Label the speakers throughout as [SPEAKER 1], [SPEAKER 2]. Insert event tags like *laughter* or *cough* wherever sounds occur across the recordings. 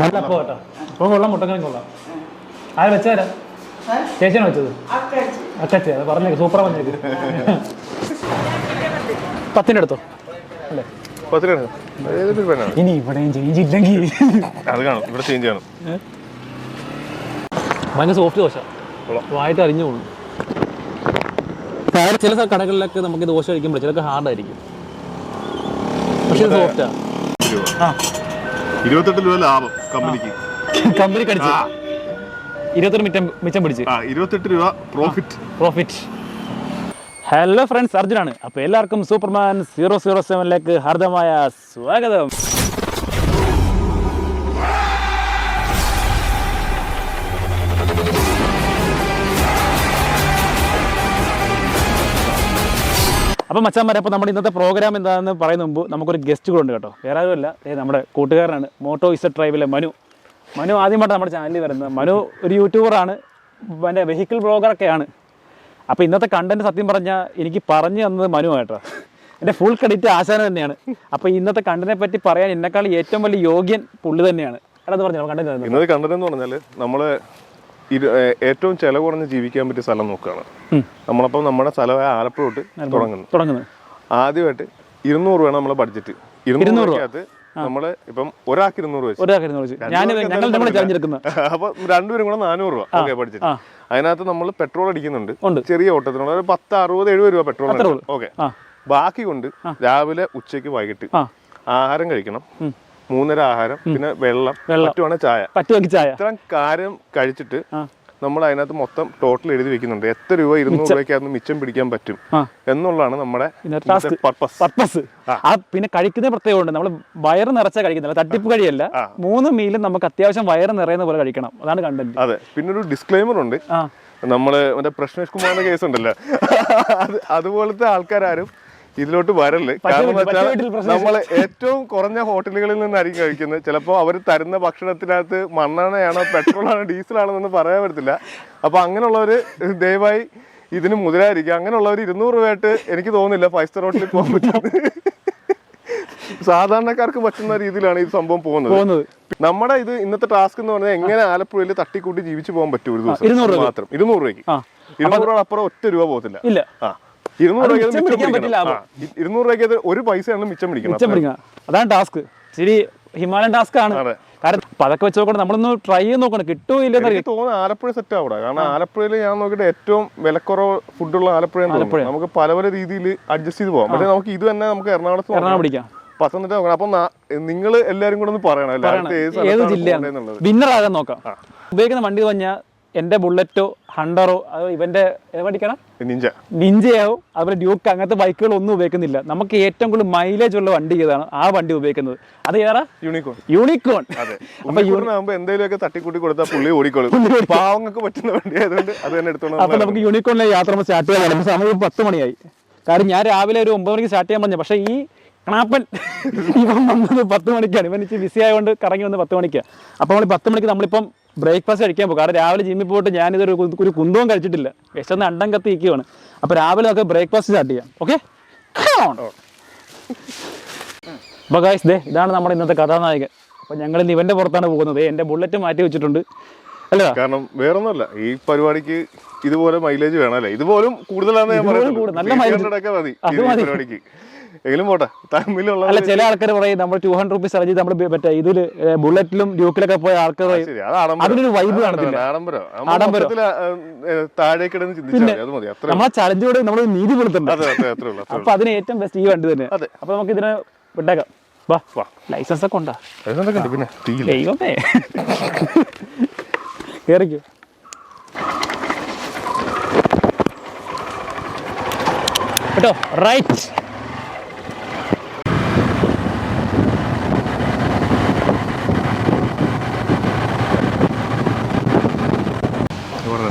[SPEAKER 1] നല്ല അപ്പം കേട്ടോ. അപ്പം കൊള്ളാം മുട്ടക്കറി കൊള്ളാം. ആര് വെച്ചാരാ? ചേച്ചിയാണ് വെച്ചത്? അക്കച്ചി അത് പറഞ്ഞേക്ക് സൂപ്പറാ പറഞ്ഞേക്ക്. പത്തിന്റെ അടുത്തോ? അല്ലേ? ഇനി ഇവിടെയും ചേഞ്ച് ഇല്ലെങ്കിൽ.
[SPEAKER 2] അത് കാണും ഇവിടെ ചേഞ്ച് കാണും.
[SPEAKER 1] ഭയങ്കര സോഫ്റ്റ് ദോശ. വായിട്ട് അറിഞ്ഞു പോകുന്നു. വേറെ ചില കടകളിലൊക്കെ നമുക്ക് ദോശ കഴിക്കുമ്പോൾ ചിലക്ക് ഹാർഡായിരിക്കും പക്ഷെ ഇത് സോഫ്റ്റാ
[SPEAKER 2] രൂപ.
[SPEAKER 1] ആ.
[SPEAKER 2] ഇരുപത്തെട്ട് രൂപ ലാഭം കമ്പനിക്ക്.
[SPEAKER 1] കമ്പനി കടിച്ച്. ഇരുപത്തൊരു മിച്ചം മിച്ചം പിടിച്ച്.
[SPEAKER 2] ആ ഇരുപത്തെട്ട് രൂപ പ്രോഫിറ്റ്
[SPEAKER 1] പ്രോഫിറ്റ് ഹലോ ഫ്രണ്ട്സ് അർജുനാണ്. അപ്പോൾ എല്ലാവർക്കും സൂപ്പർമാൻ സീറോ സീറോ സെവനിലേക്ക് ഹാർദമായ സ്വാഗതം. അപ്പം മച്ചാന്മാരെ അപ്പോൾ നമ്മുടെ ഇന്നത്തെ പ്രോഗ്രാം എന്താണെന്ന് പറയുന്ന മുമ്പ് നമുക്കൊരു ഗസ്റ്റ് കൂടെ ഉണ്ട് കേട്ടോ. വേറെ ആരുമല്ല. നമ്മുടെ കൂട്ടുകാരനാണ് മോട്ടോ ഇസ ട്രൈബിലെ മനു. മനു ആദ്യമായിട്ടാണ് നമ്മുടെ ചാനലിൽ വരുന്നത്. മനു ഒരു യൂട്യൂബറാണ് എന്റെ വെഹിക്കിൾ ബ്ലോഗറൊക്കെയാണ് അപ്പോൾ ഇന്നത്തെ കണ്ടന്റ് സത്യം പറഞ്ഞാൽ എനിക്ക് പറഞ്ഞു തന്നത് മനു കേട്ടോ. എന്റെ ഫുൾ ക്രെഡിറ്റ് ആശാന തന്നെയാണ്. അപ്പോൾ ഇന്നത്തെ കണ്ടനെ പറ്റി പറയാൻ എന്നെക്കാൾ ഏറ്റവും വലിയ യോഗ്യൻ പുള്ളി തന്നെയാണ്. എടാ പറഞ്ഞു
[SPEAKER 2] കണ്ടതെന്ന് പറഞ്ഞാൽ നമ്മൾ ഏറ്റവും ചെലവ് കുറഞ്ഞ് ജീവിക്കാൻ പറ്റിയ സ്ഥലം നോക്കുകയാണ്.
[SPEAKER 1] നമ്മളപ്പോൾ
[SPEAKER 2] നമ്മളപ്പം നമ്മുടെ സ്ഥലമായ ആലപ്പുഴ. തൊട്ട് തുടങ്ങുന്നു.
[SPEAKER 1] തുടങ്ങുന്നത്.
[SPEAKER 2] ആദ്യമായിട്ട് ഇരുന്നൂറ് രൂപയാണ് നമ്മളെ ബഡ്ജറ്റ് ഇരുന്നൂറ് രൂപയ്ക്കകത്ത് നമ്മൾ ഇപ്പം ഒരാൾക്ക് ഇരുന്നൂറ് വെച്ച്. അപ്പൊ രണ്ടുപേരും കൂടെ നാനൂറ് രൂപ. Okay budget. അതിനകത്ത് നമ്മൾ പെട്രോൾ അടിക്കുന്നുണ്ട്. ചെറിയ ഓട്ടത്തിനുള്ള ഒരു പത്ത് അറുപത് എഴുപത് രൂപ പെട്രോൾ ഓക്കെ ബാക്കി കൊണ്ട് രാവിലെ ഉച്ചയ്ക്ക് വൈകിട്ട് ആഹാരം കഴിക്കണം. മൂന്നര ആഹാരം പിന്നെ വെള്ളം. പറ്റുവാണെങ്കിൽ ചായ.
[SPEAKER 1] ചായ.
[SPEAKER 2] ഇത്രയും കാര്യം കഴിച്ചിട്ട് നമ്മൾ അതിനകത്ത് മൊത്തം ടോട്ടൽ എഴുതി വെക്കുന്നുണ്ട്. എത്ര രൂപ ഇരുന്നൂറ് രൂപയ്ക്കകത്ത് മിച്ചം പിടിക്കാൻ പറ്റും? എന്നുള്ളതാണ് നമ്മുടെ. പർപ്പസ്
[SPEAKER 1] പർപ്പസ് ആ. പിന്നെ കഴിക്കുന്ന പ്രത്യേകമുണ്ട് നമ്മൾ വയറ് നിറച്ച കഴിക്കുന്നില്ല തട്ടിപ്പ് കഴിയല്ല. മൂന്ന് മീലും നമുക്ക് അത്യാവശ്യം വയറ് നിറയുന്ന പോലെ കഴിക്കണം. അതാണ് കണ്ടത്
[SPEAKER 2] അതെ. പിന്നെ ഒരു ഡിസ്ക്ലൈമർ ഉണ്ട് നമ്മൾ മറ്റേ പ്രശ്നേഷ് കുമാറിന്റെ കേസ് ഉണ്ടല്ലോ. അത് അതുപോലത്തെ ആൾക്കാരും ഇതിലോട്ട് വരൽ. കാരണം നമ്മൾ ഏറ്റവും കുറഞ്ഞ ഹോട്ടലുകളിൽ നിന്നായിരിക്കും കഴിക്കുന്നത്. ചിലപ്പോൾ അവർ തരുന്ന ഭക്ഷണത്തിനകത്ത് മണ്ണെണ്ണയാണോ പെട്രോളാണോ എന്നൊന്നും പറയാൻ പറ്റത്തില്ല. അപ്പൊ അങ്ങനെയുള്ളവർ ദയവായി ഇതിന് മുതലായിരിക്കും. അങ്ങനെയുള്ളവർ ഇരുന്നൂറ് രൂപയായിട്ട് എനിക്ക് തോന്നുന്നില്ല ഫൈവ് സ്റ്റാർ ഹോട്ടലിൽ പോകാൻ പറ്റുന്നത്. സാധാരണക്കാർക്ക് പറ്റുന്ന രീതിയിലാണ് ഈ സംഭവം പോകുന്നത്. നമ്മുടെ ഇത് ഇന്നത്തെ ടാസ്ക് എന്ന് പറഞ്ഞാൽ എങ്ങനെ ആലപ്പുഴയിൽ തട്ടിക്കൂട്ടി ജീവിച്ചു പോകാൻ പറ്റും ഒരു ദിവസം. മാത്രം. ഇരുന്നൂറ് രൂപയ്ക്ക്. ഇരുന്നൂറ് രൂപ അപ്പുറം ഒറ്റ രൂപ പോകത്തില്ല. ആ. ഇരുന്നൂറ് ഇരുന്നൂറ് രൂപയ്ക്ക് ഒരു പൈസയാണ് മിച്ചം
[SPEAKER 1] മിച്ചം പിടിക്കുക അതാണ് ടാസ്ക്. ശരി ഹിമാലയൻ ടാസ്ക് ആണ്. കാരണം അപ്പൊ അതൊക്കെ വെച്ച് നോക്കണം നമ്മളൊന്ന് ട്രൈ ചെയ്ത് നോക്കണം. കിട്ടുമോ ഇല്ലെന്ന്
[SPEAKER 2] എനിക്ക് തോന്നുന്നു ആലപ്പുഴ സെറ്റ് ആവുക കാരണം ആലപ്പുഴയിൽ ഞാൻ നോക്കിയിട്ട് ഏറ്റവും വിലക്കുറവ് ഫുഡുള്ള ആലപ്പുഴ. നമുക്ക് പല പല രീതിയിൽ അഡ്ജസ്റ്റ് ചെയ്ത് പോകാം പക്ഷേ നമുക്ക് ഇത് തന്നെ നമുക്ക് എറണാകുളത്ത്
[SPEAKER 1] എറണാകുളം പിടിക്കാം.
[SPEAKER 2] പത്തനംതിട്ട നോക്കണം. അപ്പൊ നിങ്ങൾ എല്ലാരും കൂടെ ഒന്ന് പറയണം. ഏത്
[SPEAKER 1] ജില്ലയാണ്. വിന്നർ ആകാൻ നോക്കാം. ഉപയോഗിക്കുന്ന വണ്ടി പറഞ്ഞാൽ എന്റെ ബുള്ളറ്റോ ഹണ്ടറോ അതോ ഇവന്റെ വണ്ടിക്കാണ്
[SPEAKER 2] നിഞ്ച.
[SPEAKER 1] നിഞ്ചയാവും. അതുപോലെ ഡ്യൂക്ക് അങ്ങനത്തെ ബൈക്കുകൾ ഒന്നും ഉപയോഗിക്കുന്നില്ല. നമുക്ക് ഏറ്റവും കൂടുതൽ മൈലേജ് ഉള്ള വണ്ടി ഏതാണ്? ആ വണ്ടി ഉപയോഗിക്കുന്നത്. അത് ഏതാ?
[SPEAKER 2] യൂണിക്കോൺ.
[SPEAKER 1] യൂണിക്കോൺ.
[SPEAKER 2] അതെ. ഉണ്ണിക്കുട്ടനാകുമ്പോ എന്തെങ്കിലുമൊക്കെ തട്ടിക്കൂട്ടി കൊടുത്താൽ പുള്ളി ഓടിക്കോളും. പാവങ്ങൾക്ക് പറ്റുന്ന വണ്ടി ആയതുകൊണ്ട് അത് തന്നെ എടുത്തോളാം
[SPEAKER 1] അപ്പൊ നമുക്ക് യൂണിക്കോണിലെ യാത്ര സ്റ്റാർട്ട് ചെയ്യാൻ സമയം പത്ത് മണിയായി. കാരണം ഞാൻ രാവിലെ ഒരു ഒമ്പത് മണിക്ക് സ്റ്റാർട്ട് ചെയ്യാൻ പറഞ്ഞു. പക്ഷേ ഈ കണാപ്പൻ *laughs* ഇവൻ വന്നത് പത്ത് മണിക്കാണ്. ഇവൻ ഇച്ചിരി ബിസി ആയതുകൊണ്ട് കറങ്ങി വന്ന് പത്ത് മണിക്കാണ് അപ്പോൾ നമ്മൾ പത്ത് മണിക്ക് നമ്മളിപ്പം ബ്രേക്ക്ഫാസ്റ്റ് കഴിക്കാൻ പോകും. കാരണം രാവിലെ ജിമ്മിൽ പോയിട്ട് ഞാനിതൊരു ഒരു കുന്തവും കഴിച്ചിട്ടില്ല. വിശന്ന് അണ്ടം കത്തി നിൽക്കുകയാണ് അപ്പോൾ രാവിലെ നമുക്ക് ബ്രേക്ക്ഫാസ്റ്റ് സ്റ്റാർട്ട് ചെയ്യാം. ഓക്കെ അപ്പോൾ ഗായ്സ് ദേ ഇതാണ് നമ്മുടെ ഇന്നത്തെ കഥാനായകൻ. അപ്പോൾ ഞങ്ങൾ ഇന്ന് ഇവന്റെ പുറത്താണ് പോകുന്നത്. എന്റെ ബുള്ളറ്റ് മാറ്റി വെച്ചിട്ടുണ്ട്. അല്ല?
[SPEAKER 2] കാരണം വേറൊന്നുമല്ല ഈ പരിപാടിക്ക് ഇതുപോലെ മൈലേജ് വേണമല്ലേ ഇതുപോലും കൂടുതലാണെന്ന് ഞാൻ പറയുന്നത്
[SPEAKER 1] നല്ല
[SPEAKER 2] മൈലേജ്
[SPEAKER 1] അത് മതി.
[SPEAKER 2] എങ്കിലും പോട്ടെ തമ്മിലുള്ള
[SPEAKER 1] അല്ല ചില ആൾക്കാർ പറയും നമ്മൾ ടൂ ഹൺഡ്രഡ് റുപ്പീസ് അറേഞ്ച് നമ്മൾ മറ്റേ ഇതിൽ ബുള്ളറ്റിലും ഡ്യൂക്കിലൊക്കെ പോയ ആൾക്കാർ അതിനൊരു
[SPEAKER 2] വൈബ്
[SPEAKER 1] നമ്മളെ ചലഞ്ചോട് നമ്മൾ നീതി
[SPEAKER 2] അത്രേ
[SPEAKER 1] അപ്പൊ അതിന് ഏറ്റവും ബെസ്റ്റ് ഈ വണ്ടി തന്നെ. അപ്പൊ നമുക്ക് ഇതിനെ വിട്ടേക്കാം. ലൈസൻസ് ഒക്കെ ഉണ്ടാ?
[SPEAKER 2] പിന്നെ
[SPEAKER 1] ദൈവമേ. കേറിക്കോ. കേട്ടോ റൈറ്റ്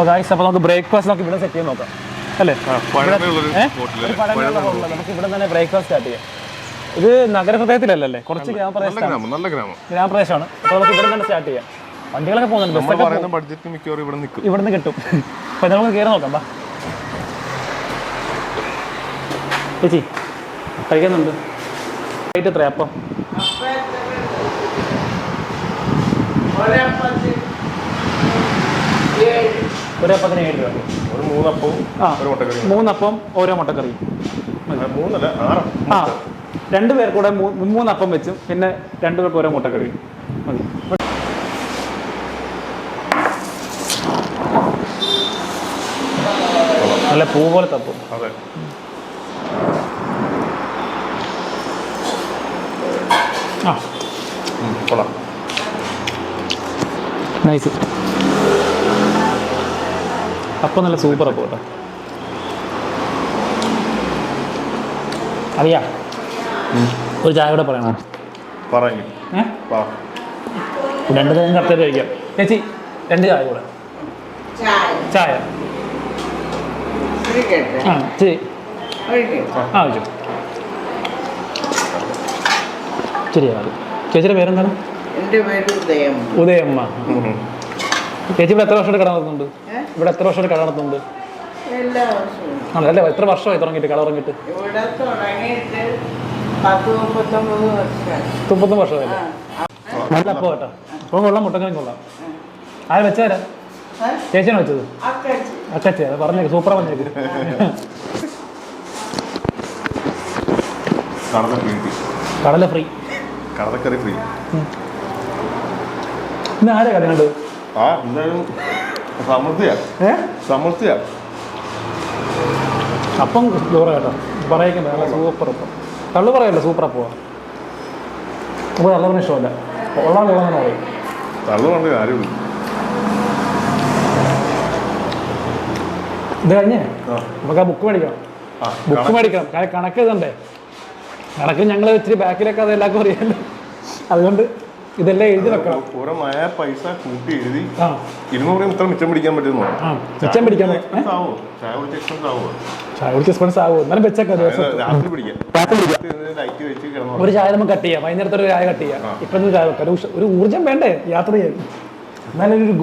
[SPEAKER 1] ഗായ്സ് അപ്പൊ നമുക്ക് ബ്രേക്ക്ഫാസ്റ്റ് നമുക്ക് ഇവിടെ സെറ്റ് ചെയ്യാൻ നോക്കാം. അല്ലേ. നമുക്ക് ഇവിടെ തന്നെ ബ്രേക്ക്ഫാസ്റ്റ് സ്റ്റാർട്ട് ചെയ്യാം. ഇത് നഗരഹൃദയത്തിലല്ലേ കുറച്ച്
[SPEAKER 2] നല്ല
[SPEAKER 1] ഗ്രാമപ്രദേശത്താണ്.
[SPEAKER 2] ഗ്രാമം നല്ല ഗ്രാമം.
[SPEAKER 1] ഗ്രാമപ്രദേശമാണ്. അപ്പോൾ നമുക്ക് ഇവിടെ തന്നെ സ്റ്റാർട്ട് ചെയ്യാം. വണ്ടികളൊക്കെ പോകുന്നുണ്ട്.
[SPEAKER 2] ബഡ്ജറ്റ് മിക്കവാറും ഇവിടെ നിൽക്കും.
[SPEAKER 1] ഇവിടുന്ന് കിട്ടും. അപ്പോൾ നമുക്ക് കയറി നോക്കാം ബാ ചേച്ചി കഴിക്കുന്നുണ്ട്. റേറ്റ് എത്രയാ അപ്പം?
[SPEAKER 3] ഒരപ്പത്തി ഏഴ്
[SPEAKER 1] ഒരു അപ്പത്തിന് ഏഴ് രൂപ.
[SPEAKER 2] ഒരു മൂന്നപ്പവും
[SPEAKER 1] ആ
[SPEAKER 2] ഒരു മുട്ടക്കറി
[SPEAKER 1] മൂന്നപ്പം ഓരോ മുട്ടക്കറി
[SPEAKER 2] മൂന്നല്ല ആറ്
[SPEAKER 1] ആ രണ്ട് പേർ കൂടെ മൂ- മൂന്നപ്പം വെച്ചും പിന്നെ രണ്ടു പേർക്ക് ഓരോ മുട്ടക്കറി മതി. നല്ല പൂ പോലെ തപ്പും.
[SPEAKER 2] അതെ.
[SPEAKER 1] ആ.
[SPEAKER 2] കൊള്ളാം.
[SPEAKER 1] നൈസ്. അപ്പം നല്ല സൂപ്പർ അപ്പോൾ കേട്ടോ അറിയാ? ഒരു ചായ കൂടെ പറയണോ?
[SPEAKER 2] പറഞ്ഞു
[SPEAKER 1] രണ്ട് നേരം കറക്റ്റായിട്ട് കഴിക്കാം. ചേച്ചി രണ്ട് ചായ കൂടെ.
[SPEAKER 3] ചായ.
[SPEAKER 1] ആ വെച്ചു ശരിയാ ചേച്ചിയുടെ പേരെന്താണ്?
[SPEAKER 3] എന്റെ പേര് ഉദയം
[SPEAKER 1] ഉദയമ്മ. ചേച്ചി ഇവിടെ എത്ര വർഷമായിട്ട് കട നടത്തുന്നുണ്ട്? ഇവിടെ എത്ര വർഷമായിട്ട് കട നടത്തുന്നുണ്ട്?
[SPEAKER 3] എല്ലാ വർഷവും.
[SPEAKER 1] ആണോ അല്ലേ എത്ര വർഷമായി തുടങ്ങിയിട്ട് കട തുടങ്ങിയിട്ട്?
[SPEAKER 3] മുപ്പത്തൊമ്പത്
[SPEAKER 1] വർഷമായില്ലേ
[SPEAKER 3] ആ.
[SPEAKER 1] നല്ല അപ്പം കേട്ടോ. അപ്പം കൊള്ളാം മുട്ടക്കറി കൊള്ളാം. ആരെ വെച്ചാരാ? ചേച്ചിയാണ് വെച്ചത്?
[SPEAKER 3] അക്കച്ചി.
[SPEAKER 1] അത് പറഞ്ഞേക്ക് സൂപ്പർ പറഞ്ഞേക്ക്.
[SPEAKER 2] കടല ഫ്രീ.
[SPEAKER 1] കടല ഫ്രീ.
[SPEAKER 2] കടലക്കറി ഫ്രീ.
[SPEAKER 1] ഇന്ന് ആരാ കടയുണ്ട്
[SPEAKER 2] ആ എന്തായാലും സമൃദ്ധിയാണ്
[SPEAKER 1] ഏ?
[SPEAKER 2] സമൃദ്ധിയാ.
[SPEAKER 1] അപ്പം ചോറ് കേട്ടോ. പറയിക്കണ്ട നല്ല സൂപ്പർ അപ്പം. തള്ളു പറയല്ലോ സൂപ്പർ അപ്പോ അപ്പോൾ നല്ല പറഞ്ഞ ഇഷ്ടമല്ല. ഉള്ളതാണ് കൊള്ളാൻ പറയും.
[SPEAKER 2] കാര്യമില്ല.
[SPEAKER 1] ഇത് കഴിഞ്ഞേ? നമുക്ക് ആ ബുക്ക് മേടിക്കണം. ബുക്ക് മേടിക്കണം. കാര്യം കണക്ക് ഇതണ്ടേ. കണക്ക് ഞങ്ങൾ ഇച്ചിരി ബാക്കിലൊക്കെ അത് എല്ലാവർക്കും അറിയാമല്ലോ അതുകൊണ്ട് ഇതെല്ലാം എഴുതി വെക്കണം.
[SPEAKER 2] പൈസ കൂട്ടി എഴുതി. ഇരുന്നൂറ് ഇത്ര മിച്ചം പിടിക്കാൻ
[SPEAKER 1] പറ്റുന്നു? മിച്ചം പിടിക്കാൻ
[SPEAKER 2] ചായ കുടിച്ച് എക്സ്പെൻസ് ആവുമോ
[SPEAKER 1] ചായ കുടിച്ച് എക്സ്പെൻസ് ആകുമോ എന്നാലും വെച്ചേക്കാം
[SPEAKER 2] രാത്രി പിടിക്കാം. ലൈറ്റ് വെച്ച് കിടന്നു?
[SPEAKER 1] ഒരു ചായ നമുക്ക് കട്ട് ചെയ്യാം. വൈകുന്നേരത്തെ ഒരു ചായ കട്ട് ചെയ്യാം. ഇപ്പൊ ചായ വെക്കാം. ഒരു ഊർജം ഊർജം വേണ്ടേ? യാത്ര ചെയ്യാൻ. എന്നാലും ഒരു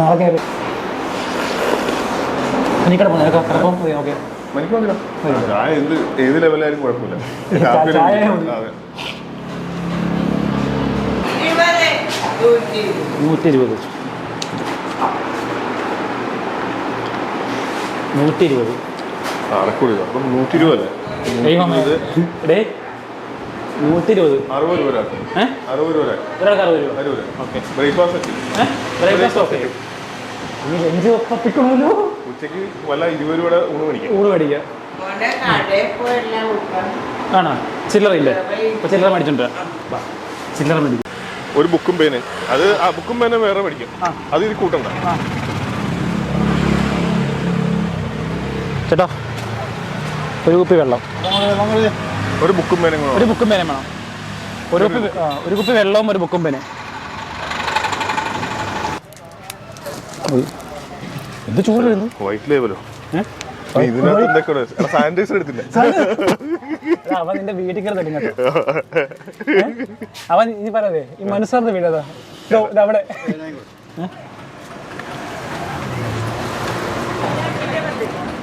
[SPEAKER 1] നാളെ കയറി കിടപ്പം ഓക്കെ
[SPEAKER 2] ചായ എന്ത് ഏത് ലെവലായാലും കുഴപ്പമില്ല.
[SPEAKER 3] നൂറ്റി ഇരുപത്.
[SPEAKER 1] നൂറ്റി ഇരുപത്
[SPEAKER 2] അരക്കൂടി അപ്പം നൂറ്റി ഇരുപത് അല്ലേ
[SPEAKER 1] ദൈവമേ എടേ നൂറ്റി ഇരുപത്
[SPEAKER 2] അറുപത് രൂപ ഒരാൾക്ക്.
[SPEAKER 1] ഏഹ്
[SPEAKER 2] അറുപത് രൂപ ഒരാൾക്ക്.
[SPEAKER 1] ഒരാൾക്ക് അറുപത് രൂപ.
[SPEAKER 2] അറുപത്
[SPEAKER 1] ഓക്കെ.
[SPEAKER 2] ബ്രേക്ക്ഫാസ്റ്റ്
[SPEAKER 1] ബ്രേക്ക്ഫാസ്റ്റ് ഓക്കെ ഈ ലഞ്ച് ഒപ്പിക്കണമല്ലോ
[SPEAKER 2] ഉച്ചയ്ക്ക് വല്ല ഇരുപത് രൂപയുടെ ഊണ് മേടിക്കാം.
[SPEAKER 1] ഊണ് മേടിക്കുക
[SPEAKER 3] മോനെ കടയിൽ പോയെല്ലാം വിൽക്കണം
[SPEAKER 1] ആണോ? ചില്ലറയില്ലേ? ഇപ്പൊ ചില്ലറ മേടിച്ചിട്ടുണ്ട് വാ. ചില്ലറ മേടിക്കും.
[SPEAKER 2] ഒരു ബുക്കും പേന്. അത് ആ ബുക്കും പേന വേറെ മേടിക്കും. അത് ഇത് കൂട്ടണ്ട.
[SPEAKER 1] ചേട്ടാ ഒരു കുപ്പി വെള്ളം.
[SPEAKER 2] ഒരു ബുക്കും പേനും
[SPEAKER 1] ഒരു ബുക്കും പേനും വേണം. ഒരു കുപ്പി ഒരു കുപ്പി വെള്ളവും ഒരു ബുക്കും പേന. എന്ത് ചൂടായിരുന്നു
[SPEAKER 2] വൈറ്റ് ലേബലോ ഏഹ് സാനിറ്റൈസർ എടുത്തില്ല?
[SPEAKER 1] അവൻ നിന്റെ വീട്ടിൽ കയറി? അവൻ ഈ പറയാതെ ഈ ദോ, ദാ അവിടെ?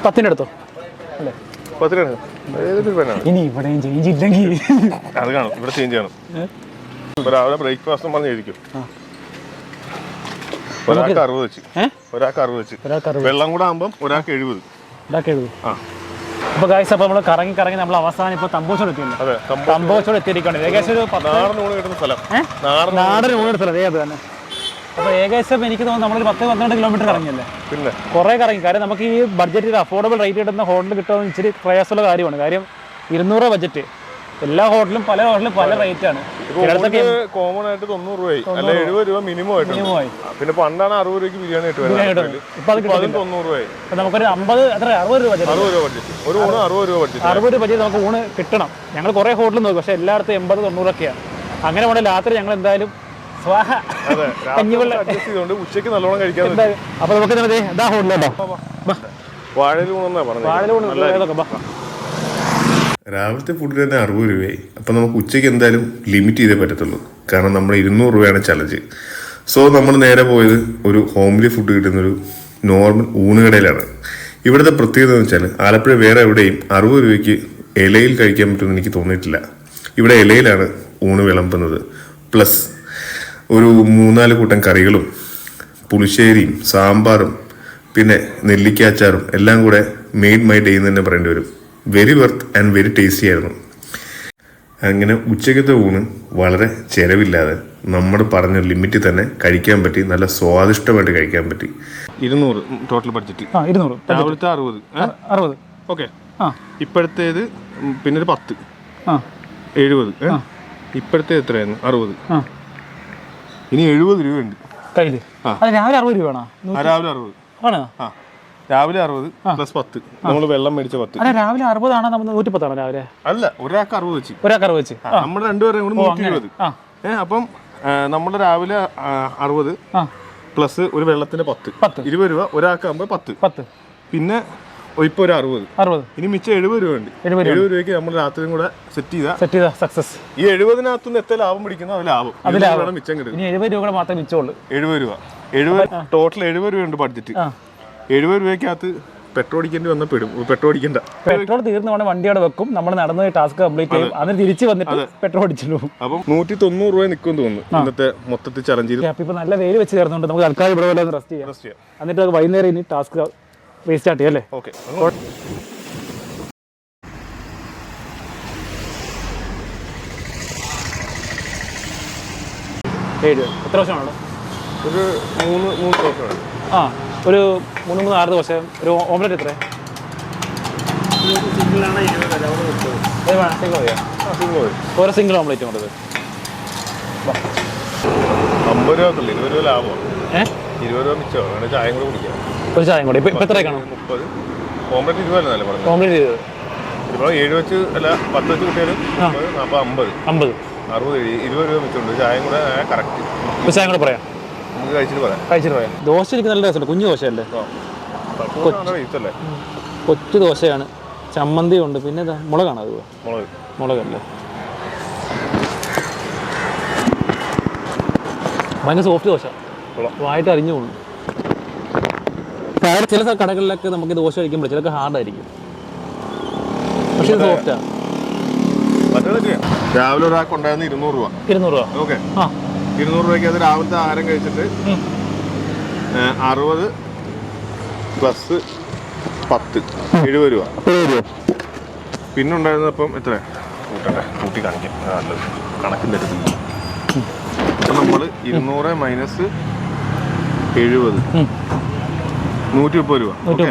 [SPEAKER 1] പത്തിന്റെ അടുത്തോ? അല്ലേ? ഇനി ഇവിടെയും ചേഞ്ച് ഇല്ലെങ്കിൽ
[SPEAKER 2] അത് കാണും ഇവിടെ ചേഞ്ച് കാണും. രാവിലെ ബ്രേക്ക്ഫാസ്റ്റ് പറഞ്ഞ് എഴുതിക്കും.
[SPEAKER 1] ആ.
[SPEAKER 2] ഒരാൾക്ക് അറുപത് വെച്ച്. ഒരാൾക്ക് അറുപത് വെച്ച്. വെള്ളം കൂടെ ആകുമ്പം ഒരാൾക്ക് എഴുപത്.
[SPEAKER 1] ഇതാക്കി എഴുതും
[SPEAKER 2] ആ.
[SPEAKER 1] അപ്പോൾ ഗായ്സ് അപ്പോൾ നമ്മൾ കറങ്ങി കറങ്ങി നമ്മൾ അവസാനം ഇപ്പോൾ തമ്പോച്ചോട് എത്തിയിട്ടുണ്ട്.
[SPEAKER 2] അതെ
[SPEAKER 1] തമ്പോച്ചോട്. എത്തിയിരിക്കുകയാണ്. ഏകദേശം ഒരു
[SPEAKER 2] നാടൻ ഊണ് കിട്ടുന്ന സ്ഥലം? നാടൻ
[SPEAKER 1] അതേ അത് തന്നെ. അപ്പോൾ ഏകദേശം എനിക്ക് തോന്നുന്നു നമ്മളൊരു പത്ത് പന്ത്രണ്ട് കിലോമീറ്റർ ഇറങ്ങിയല്ലേ
[SPEAKER 2] പിന്നെ?
[SPEAKER 1] കുറേ കറങ്ങി. കാര്യം നമുക്ക് ഈ ബഡ്ജറ്റിൽ അഫോർഡബിൾ റേറ്റ് കിട്ടുന്ന ഹോട്ടൽ കിട്ടുമെന്ന് ഇച്ചിരി പ്രയാസമുള്ള കാര്യമാണ്. കാര്യം ഇരുന്നൂറ് ബഡ്ജറ്റ് എല്ലാ ഹോട്ടലും പല ഹോട്ടലും പല റേറ്റ് ആണ്.
[SPEAKER 2] കോമൺ ആയിട്ട് തൊണ്ണൂറ് രൂപയായി അല്ല എഴുപത് രൂപ മിനിമം ആയിട്ട്
[SPEAKER 1] ആയി.
[SPEAKER 2] പിന്നെ പണ്ടാണ് അറുപത് രൂപയ്ക്ക് ബിരിയാണി
[SPEAKER 1] കിട്ടും.
[SPEAKER 2] തൊണ്ണൂറ് രൂപയായി
[SPEAKER 1] നമുക്കൊരു അമ്പത് അത്ര അറുപത് രൂപ ബഡ്ജറ്റ്
[SPEAKER 2] അറുപത് രൂപ ബഡ്ജറ്റ് ഒരു ഊണ് അറുപത് രൂപ ബഡ്ജറ്റ്
[SPEAKER 1] അറുപത് രൂപ ബഡ്ജറ്റ് നമുക്ക് ഊണ് കിട്ടണം. ഞങ്ങൾ കുറെ ഹോട്ടലിൽ നോക്കി. പക്ഷെ എല്ലായിടത്തും എൺപത് തൊണ്ണൂറൊക്കെയാണ്. അങ്ങനെ വേണ്ട രാത്രി ഞങ്ങൾ എന്തായാലും
[SPEAKER 2] ഉച്ചയ്ക്ക് നല്ലോണം കഴിക്കാൻ
[SPEAKER 1] അപ്പൊ നമുക്ക്
[SPEAKER 2] വാഴലൂണെന്നാ പറഞ്ഞത്
[SPEAKER 1] വാഴലൂണ് ഏതൊക്കെ
[SPEAKER 2] രാവിലത്തെ ഫുഡിന് തന്നെ അറുപത് രൂപയായി. അപ്പം നമുക്ക് ഉച്ചയ്ക്ക് എന്തായാലും ലിമിറ്റ് ചെയ്തേ പറ്റത്തുള്ളൂ. കാരണം നമ്മൾ ഇരുന്നൂറ് രൂപയാണ് ചലഞ്ച് സോ നമ്മൾ നേരെ പോയത് ഒരു ഹോംലി ഫുഡ് കിട്ടുന്നൊരു നോർമൽ ഊണുകടയിലാണ്. ഇവിടുത്തെ പ്രത്യേകത എന്ന് വെച്ചാൽ ആലപ്പുഴ വേറെ എവിടെയും അറുപത് രൂപയ്ക്ക് ഇലയിൽ കഴിക്കാൻ പറ്റുമെന്ന് എനിക്ക് തോന്നിയിട്ടില്ല. ഇവിടെ ഇലയിലാണ് ഊണ് വിളമ്പുന്നത്. പ്ലസ് ഒരു മൂന്നാൽ കൂട്ടം കറികളും പുളിശ്ശേരിയും സാമ്പാറും പിന്നെ നെല്ലിക്കാച്ചാറും എല്ലാം കൂടെ മെയിൻ മൈ ഡേ എന്ന് തന്നെ പറയേണ്ടി വരും. Very worth and very tasty ആയിരുന്നു. അങ്ങനെ ഉച്ചക്കത്തെ ഊണ് വളരെ ചെലവില്ലാതെ നമ്മൾ പറഞ്ഞ ലിമിറ്റിൽ തന്നെ കഴിക്കാൻ പറ്റി നല്ല സ്വാദിഷ്ടമായിട്ട് കഴിക്കാൻ പറ്റി. ഇരുന്നൂറ് ടോട്ടൽ ബഡ്ജറ്റ്
[SPEAKER 1] ആ ഇരുന്നൂറ്.
[SPEAKER 2] രാവിലത്തെ അറുപത്.
[SPEAKER 1] അറുപത്.
[SPEAKER 2] ഓക്കെ
[SPEAKER 1] ആ.
[SPEAKER 2] ഇപ്പോഴത്തേത് പിന്നെ ഒരു പത്ത്.
[SPEAKER 1] ആ.
[SPEAKER 2] എഴുപത്? ഇപ്പോഴത്തെ എത്രയായിരുന്നു? അറുപത്.
[SPEAKER 1] ആ.
[SPEAKER 2] ഇനി എഴുപത് രൂപയുണ്ട്.
[SPEAKER 1] കയ്യിൽ
[SPEAKER 2] ആ.
[SPEAKER 1] രാവിലെ അറുപത് രൂപ വേണോ
[SPEAKER 2] രാവിലെ അറുപത്.
[SPEAKER 1] ആണോ?
[SPEAKER 2] ആ. രാവിലെ അറുപത് പ്ലസ് പത്ത്. നമ്മൾ വെള്ളം മേടിച്ച പത്ത്.
[SPEAKER 1] അല്ല രാവിലെ അറുപതാണോ നമ്മൾ നൂറ്റി പത്താണോ രാവിലെ?
[SPEAKER 2] അല്ല ഒരാൾക്ക് അറുപത് വെച്ച്.
[SPEAKER 1] ഒരാൾക്ക് അറുപത് വെച്ച്.
[SPEAKER 2] ആ, നമ്മുടെ രണ്ടുപേരും കൂടി നൂറ്റി ഇരുപത് ഏഹ് അപ്പം നമ്മൾ രാവിലെ അറുപത് പ്ലസ് ഒരു വെള്ളത്തിന്റെ പത്ത്.
[SPEAKER 1] പത്ത്.
[SPEAKER 2] ഇരുപത് രൂപ ഒരാൾക്കാകുമ്പോൾ പത്ത്.
[SPEAKER 1] പത്ത്.
[SPEAKER 2] പിന്നെ ഇപ്പൊ ഒരു അറുപത്.
[SPEAKER 1] അറുപത്.
[SPEAKER 2] ഇനി മിച്ചം എഴുപത് രൂപ ഉണ്ട്.
[SPEAKER 1] എഴുപത്
[SPEAKER 2] എഴുപത് രൂപയ്ക്ക് നമ്മൾ രാത്രിയും കൂടെ സെറ്റ് ചെയ്താ
[SPEAKER 1] സെറ്റ് ചെയ്താ സക്സസ്
[SPEAKER 2] ഈ എഴുപതിനകത്തുനിന്ന് എത്ര ലാഭം പിടിക്കുന്നോ അത് ലാഭം.
[SPEAKER 1] അത് ലാഭം.
[SPEAKER 2] മിച്ചം കിട്ടും.
[SPEAKER 1] എഴുപത് രൂപ മാത്രമേ മിച്ചമുള്ളൂ.
[SPEAKER 2] എഴുപത് രൂപ. എഴുപത് ടോട്ടൽ എഴുപത് രൂപയുണ്ട് ബഡ്ജറ്റ് എഴുപത് രൂപയ്ക്കകത്ത് പെട്രോൾ അടിക്കേണ്ടി വന്ന പെടും. പെട്രോൾ അടിക്കണ്ട.
[SPEAKER 1] പെട്രോൾ തീർന്നു കൊണ്ട് വണ്ടി അവിടെ വെക്കും. നമ്മൾ നടന്ന് ടാസ്ക് കംപ്ലീറ്റ് ചെയ്യും. അതിന് തിരിച്ച് വന്നിട്ട് പെട്രോൾ അടിച്ചു
[SPEAKER 2] അപ്പം നൂറ്റി തൊണ്ണൂറ് രൂപ നിൽക്കും തോന്നുന്നു. ഇന്നത്തെ മൊത്തത്തിൽ ചലഞ്ച് ചെയ്ത്.
[SPEAKER 1] അപ്പൊ ഇപ്പൊ നല്ല വെയിൽ വെച്ച് ചേർന്നുണ്ട് നമുക്ക് തൽക്കാലം ഇവിടെ വല്ല റെസ്റ്റ് ചെയ്യാം.
[SPEAKER 2] റെസ്റ്റ് ചെയ്യാം.
[SPEAKER 1] എന്നിട്ട് വൈകുന്നേരം ഇനി ടാസ്ക് റീസ്റ്റാർട്ട് ചെയ്യാം അല്ലേ?
[SPEAKER 2] ഓക്കെ
[SPEAKER 1] ഏഴ് എത്ര വർഷമാണോ
[SPEAKER 2] ഒരു മൂന്ന് മൂന്ന് ദിവസമാണ്
[SPEAKER 1] ആ. ഒരു മൂന്ന് മൂന്ന് ആറ് ദിവസം. ഒരു ഓംലെറ്റ് എത്ര സിംഗിൾ മതിയോ ഓരോ സിംഗിൾ ഓംലെറ്റ് കൊണ്ടത്
[SPEAKER 2] അമ്പത് രൂപ ഇരുപത് രൂപ ലാഭമാണ്
[SPEAKER 1] ഏഹ്
[SPEAKER 2] ഇരുപത് രൂപ മിച്ചമാണ് വേണേൽ ചായം കൂടെ കുടിക്കാം.
[SPEAKER 1] ഒരു ചായ കൂടെ. ഇപ്പൊ എത്ര കാണും?
[SPEAKER 2] മുപ്പത്. ഓംലെറ്റ് ഇരുപതല്ലേ
[SPEAKER 1] ഓംലെറ്റ്
[SPEAKER 2] ഇപ്പോൾ ഏഴ് വെച്ച് അല്ല പത്ത് വെച്ച് കുട്ടിയാലും മുപ്പത് നാൽപ്പത് അമ്പത്.
[SPEAKER 1] അമ്പത്.
[SPEAKER 2] അറുപത് എഴു- ഇരുപത് രൂപ മിച്ചമുണ്ട് ചായം കൂടെ കറക്റ്റ്
[SPEAKER 1] ചായ കൂടെ പറയാം.
[SPEAKER 2] കഴിച്ചിട്ട് പറയാം.
[SPEAKER 1] ദോശ എനിക്ക് നല്ല രസമുണ്ട് കുഞ്ഞു ദോശയല്ലേ? കൊച്ചു ദോശയാണ്. ചമ്മന്തി ഉണ്ട്. പിന്നെ ഇതാ മുളകാണ് അത്?
[SPEAKER 2] മുളക്.
[SPEAKER 1] മുളകല്ലേ? ഭയങ്കര സോഫ്റ്റ് ദോശ. വായിട്ട് അറിഞ്ഞു പോകുന്നു. ചില കടകളിലൊക്കെ നമുക്ക് ദോശ കഴിക്കുമ്പോൾ ചിലക്ക് ഹാർഡായിരിക്കും പക്ഷേ ഇത് സോഫ്റ്റാ
[SPEAKER 2] രാവിലെ ഒരാൾക്ക് ഉണ്ടായിരുന്ന ഇരുന്നൂറ് രൂപ.
[SPEAKER 1] ഇരുന്നൂറ് രൂപ.
[SPEAKER 2] ഓക്കെ.
[SPEAKER 1] ആ.
[SPEAKER 2] ഇരുന്നൂറ് രൂപയ്ക്ക് അത് രാവിലത്തെ ആഹാരം കഴിച്ചിട്ട് അറുപത് പ്ലസ് പത്ത് എഴുപത് രൂപ.
[SPEAKER 1] എഴുപത് രൂപ.
[SPEAKER 2] പിന്നെ ഉണ്ടായിരുന്നപ്പം എത്ര? കൂട്ടട്ടെ കൂട്ടി കാണിക്കാം. നല്ലത് കണക്കിന്റെ അടുത്ത് അപ്പം നമ്മൾ ഇരുന്നൂറ് മൈനസ് എഴുപത്. നൂറ്റി മുപ്പത് രൂപ.
[SPEAKER 1] നൂറ്റി?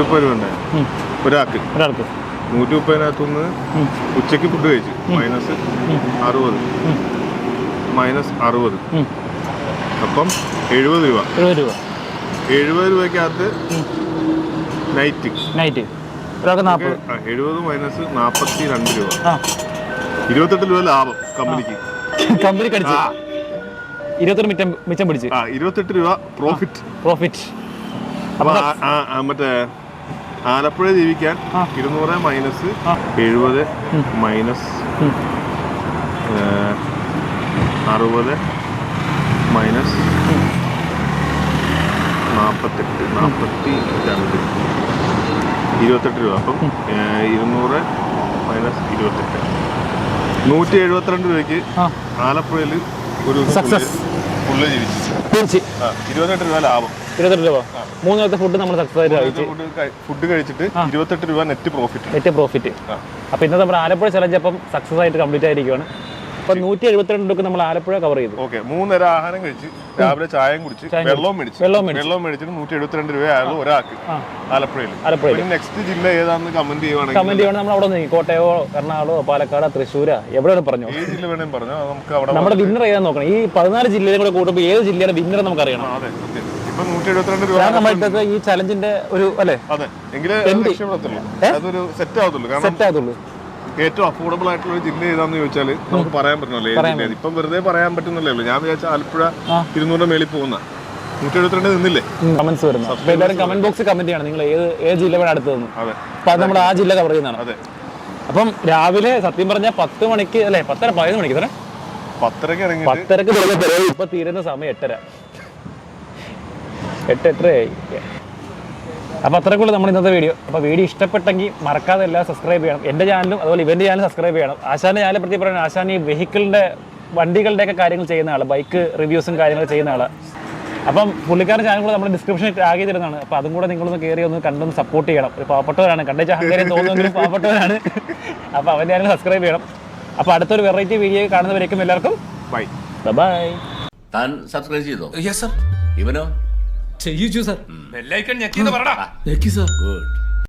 [SPEAKER 1] മുപ്പത് രൂപ.
[SPEAKER 2] ഉണ്ടായിരുന്നു. ഒരാൾക്ക്.
[SPEAKER 1] ഒരാൾക്ക്.
[SPEAKER 2] നൂറ്റി മുപ്പതിനകത്തുനിന്ന്
[SPEAKER 1] ഉച്ചയ്ക്ക്
[SPEAKER 2] ഉച്ചയ്ക്ക് ഫുഡ് കഴിച്ചു. മൈനസ് അറുപത്. മൈനസ് അറുപത്. അപ്പം എഴുപത് രൂപ.
[SPEAKER 1] എഴുപത് രൂപ.
[SPEAKER 2] എഴുപത് രൂപയ്ക്കകത്ത് നൈറ്റ്
[SPEAKER 1] നൈറ്റ്
[SPEAKER 2] എഴുപത് മൈനസ് നാൽപ്പത്തി രണ്ട് രൂപ ഇരുപത്തെട്ട് രൂപ ലാഭം കമ്പനിക്ക്.
[SPEAKER 1] കമ്പനി കടിച്ച്. ഇരുപത്തൊരു മിച്ചം മിച്ചം പിടിച്ച്.
[SPEAKER 2] ഇരുപത്തെട്ട് രൂപ പ്രോഫിറ്റ്
[SPEAKER 1] പ്രോഫിറ്റ്
[SPEAKER 2] അപ്പൊ മറ്റേ ആലപ്പുഴ ജീവിക്കാൻ. ഇരുന്നൂറ് മൈനസ്. എഴുപത് മൈനസ്. അറുപത് മൈനസ് നാൽപ്പത്തെട്ട് നാൽപ്പത്തി രണ്ട് ഇരുപത്തെട്ട് രൂപ. അപ്പം ഇരുന്നൂറ് മൈനസ് ഇരുപത്തെട്ട്. നൂറ്റി എഴുപത്തിരണ്ട് രൂപയ്ക്ക് ആലപ്പുഴയിൽ ഒരു
[SPEAKER 1] സക്സസ്
[SPEAKER 2] ഫുള്ള് ജീവിച്ചു. ഇരുപത്തെട്ട് രൂപ ലാഭം.
[SPEAKER 1] ഇരുപത്തെട്ട് രൂപ. മൂന്ന് നേരത്തെ ഫുഡ് നമ്മൾ സക്സസ് ആയിട്ട് കഴിച്ചു.
[SPEAKER 2] ഫുഡ് കഴിച്ചിട്ട് ഇരുപത്തെട്ട് രൂപ നെറ്റ് പ്രോഫിറ്റ്
[SPEAKER 1] നെറ്റ് പ്രോഫിറ്റ്. അപ്പോൾ ഇന്നത്തെ നമ്മുടെ ആലപ്പുഴ ചലഞ്ച് അപ്പം സക്സസ് ആയിട്ട് കംപ്ലീറ്റ് ആയിരിക്കുകയാണ് അപ്പൊ നൂറ്റി എഴുപത്തിരണ്ട് രൂപ നമ്മൾ ആലപ്പുഴ കവർ ചെയ്തു.
[SPEAKER 2] ഓക്കെ മൂന്നര ആഹാരം കഴിച്ച് രാവിലെ ചായയും കുടിച്ച് വെള്ളവും മേടിച്ചു.
[SPEAKER 1] വെള്ളം
[SPEAKER 2] വെള്ളം മേടിച്ചിട്ട് നൂറ്റി എഴുപത്തിരണ്ട് രൂപയായിരുന്നു ഒരാൾക്ക് ആലപ്പുഴയിൽ
[SPEAKER 1] ആലപ്പുഴയിൽ
[SPEAKER 2] നെക്സ്റ്റ് ജില്ല ഏതാണെന്ന് കമന്റ് ചെയ്യുവാണെങ്കിൽ
[SPEAKER 1] കമന്റ് ചെയ്യണം നമ്മൾ അവിടെ നിന്ന് കോട്ടയോ എറണാകുളോ പാലക്കാട് തൃശ്ശൂരാ എവിടെയാണ് പറഞ്ഞു.
[SPEAKER 2] ഏത് ജില്ല വേണേലും പറഞ്ഞു. നമുക്ക് അവിടെ
[SPEAKER 1] നമ്മുടെ വിന്നർ ഏതാ നോക്കണം. ഈ പതിനാല് ജില്ലയിലും കൂടെ കൂട്ടുമ്പോൾ ഏത് ജില്ലയുടെ വിന്നർ നമുക്ക് അറിയണം
[SPEAKER 2] അതെ.
[SPEAKER 1] നമ്മുടെ ഈ ചലഞ്ചിന്റെ ഒരു അല്ലേ?
[SPEAKER 2] സെറ്റ് ആവത്തുള്ളൂ. ഏറ്റവും അഫോർഡബിൾ ആയിട്ടുള്ള ഒരു ജില്ല ഏതാന്ന് ചോദിച്ചാൽ നമുക്ക് പറയാൻ പറ്റണല്ലോ. ഇപ്പം വെറുതെ പറയാൻ പറ്റുന്നില്ലേ ഞാൻ വിചാരിച്ച ആലപ്പുഴ. ഇരുന്നൂറിന്റെ മേളിൽ പോകുന്ന. നൂറ്റി എഴുപത്തിരണ്ട് നിന്നില്ലേ
[SPEAKER 1] കമന്റ്സ് എല്ലാവരും കമന്റ് ബോക്സ് കമന്റ് ചെയ്യണം. നിങ്ങൾ ഏത് അടുത്ത്
[SPEAKER 2] അത്.
[SPEAKER 1] നമ്മൾ ആ ജില്ല കവർ ചെയ്യുന്നതാണ്.
[SPEAKER 2] അതെ.
[SPEAKER 1] അപ്പം രാവിലെ സത്യം പറഞ്ഞ പത്ത് മണിക്ക് അല്ലെ? പത്തര പതിനൊന്ന് മണിക്ക് തന്നെ
[SPEAKER 2] പത്തരക്ക് ഇറങ്ങി
[SPEAKER 1] പത്തരക്ക് തുടങ്ങിയ ഇപ്പൊ തീരുന്ന സമയം എട്ടര. എട്ട് എട്ടരയായി. അപ്പോൾ അത്രക്കുള്ള നമ്മുടെ ഇന്നത്തെ വീഡിയോ. അപ്പോൾ വീഡിയോ ഇഷ്ടപ്പെട്ടെങ്കിൽ മറക്കാതെ എല്ലാം സബ്സ്ക്രൈബ് ചെയ്യണം. എന്റെ ചാനലും അതുപോലെ ഇവന്റെ ചാനലും സബ്സ്ക്രൈബ് ചെയ്യണം. ആശാന്റെ ചാനലെ പറ്റി പറയുന്നത് ആശാൻ ഈ വെഹിക്കിളിന്റെ വണ്ടികളുടെയൊക്കെ കാര്യങ്ങൾ ചെയ്യുന്ന ആൾ. ബൈക്ക് റിവ്യൂസും കാര്യങ്ങളും ചെയ്യുന്ന ആൾ. അപ്പം പുള്ളിക്കാരൻ ചാനൽ കൂടെ നമ്മൾ ഡിസ്ക്രിപ്ഷനിൽ ടാഗ് ചെയ്തിരുന്നതാണ് അപ്പോൾ അതും കൂടെ നിങ്ങളൊന്ന് കയറി ഒന്ന് കണ്ടൊന്ന് സപ്പോർട്ട് ചെയ്യണം. ഒരു പാവപ്പെട്ടവരാണ്. കണ്ടേച്ച അഹങ്കാരം തോന്നുമെങ്കിലും പാവപ്പെട്ടവരാണ്. അപ്പോൾ അവന്റെ ചാനൽ സബ്സ്ക്രൈബ് ചെയ്യണം. അപ്പോൾ അടുത്തൊരു വെറൈറ്റി വീഡിയോ കാണുന്നവരേക്കും എല്ലാവർക്കും
[SPEAKER 2] ബൈ
[SPEAKER 1] ബൈ
[SPEAKER 4] താൻ സബ്സ്ക്രൈബ് ചെയ്തോ?
[SPEAKER 5] യെസ് സർ
[SPEAKER 4] ഇവനോ?
[SPEAKER 5] ചെയ്യിച്ചു സർ.
[SPEAKER 6] ബെല്ലൈക്കൺ ഞെക്കിന്ന് പറടാ
[SPEAKER 5] ഞെക്കി സർ.
[SPEAKER 4] ഗുഡ്.